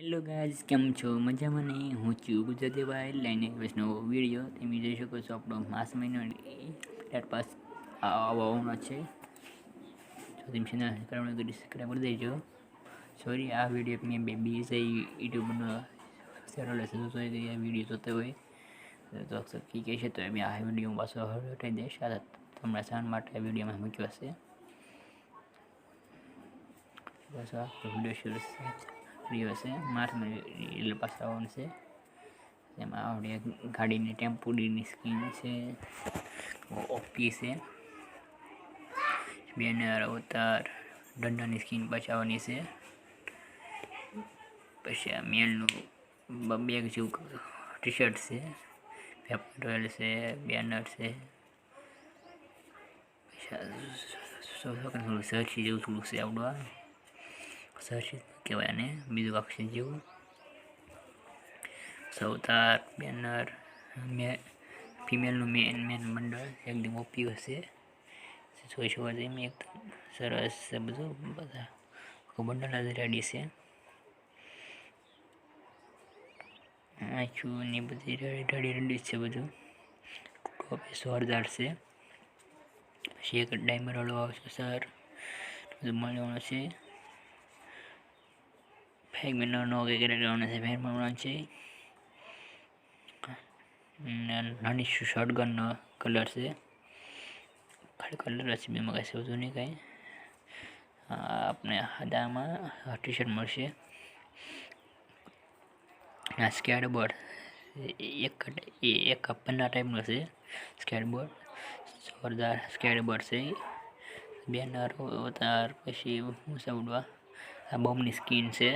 Hello guys, કેમ છો? મજામાં નહીં હું છું ગુજરાતી ભાઈ લઈને આવ્યો વીડિયો. તમે જોઈ શકો છો આપણો માસ મહિનો એટ પાસ આવવાનો છે. જો તમે ચેનલ કરવાનું કરી સબસ્ક્રાઈબ કરી દેજો. સોરી આ વીડિયો મેં બે બી છે યુટ્યુબનો હશે આ વીડિયો જોતો હોય. તો કહે છે, તો મેં આ વીડિયો પાછો હટાવી દઈશ. આ તમારા સહન માટે આ વિડીયોમાં મૂક્યો હશે. બસ આ વીડિયો શરૂ રહ્યો છે. માર્સમાં એટલે પાછા આવવાનું છે આવડે ગાડીની ટેમ્પોડીની સ્કીન છે. ઓપી છે. બેનર, અવતાર, દંડાની સ્કીન બચાવવાની છે. પછી આ મેલનું બેગ જેવું ટી શર્ટ છે. પેપર રોયલ છે, બેનર છે. પછી સરખી જેવું થોડુંક છે આવડું સરખી કહેવાય અને બીજું અક્ષર જેવું? સૌતાર બેનર, મે ફિમેલનું મેન મેન મંડળ એકદમ ઓપી હશે. જોઈ શકો છો એમ એકદમ સરસ છે બધું, બધા મંડળ જ રેડી છે. આખું ને બધી રેડી રેડી રેડી છે બધું. ટોપી જોરદાર છે. પછી એક ડાયમંડ વાળો આવશે, સર. બધું મળવાનું છે. ફેક મિનરનો વગેરે રહેવાનો છે ફેર મળવાનો છે નાની શોર્ટગનનો કલર છે ખાલી કલર હશે બેમાં કાંઈ વધુ નહીં કાંઈ આપણે હાદામાં ટી શર્ટ મળશે આ સ્કેડ બોર્ડ એક એક પન્ના ટાઈપનો છે સ્કેડ બોર્ડ જોરદાર સ્કેડ બોર્ડ છે બેનર અવતાર પછી મુસાવડવા આ બોમ્બની સ્કીન છે.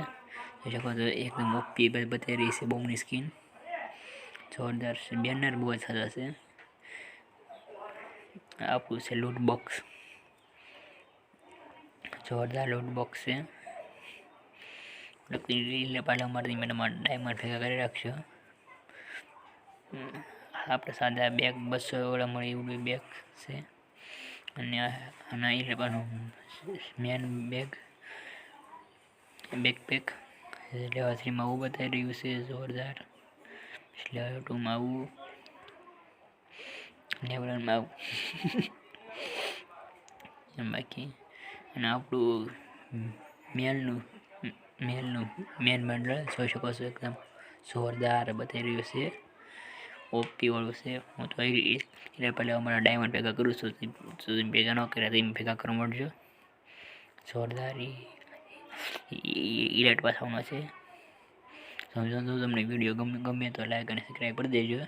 જોઈ શકો તો એકદમ ઓપી બતાવી રહી છે બોમ્બની સ્કીન. જોરદાર છે. બેનર બહુ જ સારા છે. આપણું છે લૂટ બોક્સ જોરદાર લૂટ બોક્સ છે. એટલે પાછળ મારી મેડમ ડાયમંડ ભેગા કરી રાખશો આપણે સાદા બેગ બસો વાળા મળે એવું બેગ છે. અને આના ઇલેવનનું મેન બેગ બેકપેક લેવા થ્રીમાં આવું બતાવી રહ્યું છે, જોરદાર. લેવલ ટુમાં આવું લેવલમાં આવું બાકી. અને આપણું મેલનું મેલનું મેન મંડળ જોઈ શકો છો એકદમ જોરદાર બતાવી રહ્યું છે. ઓપી વાળું છે. હું તો એટલે પહેલાં અમારા ડાયમંડ ભેગા કરું છું. ભેગા ન કર્યા તો એમ ભેગા કરવા મળજો. જોરદાર ઇલેટ પાછળનો છે. સમજો તો તમને વીડિયો ગમે ગમે તો લાઈક અને સબસ્ક્રાઈબ કરી દેજો.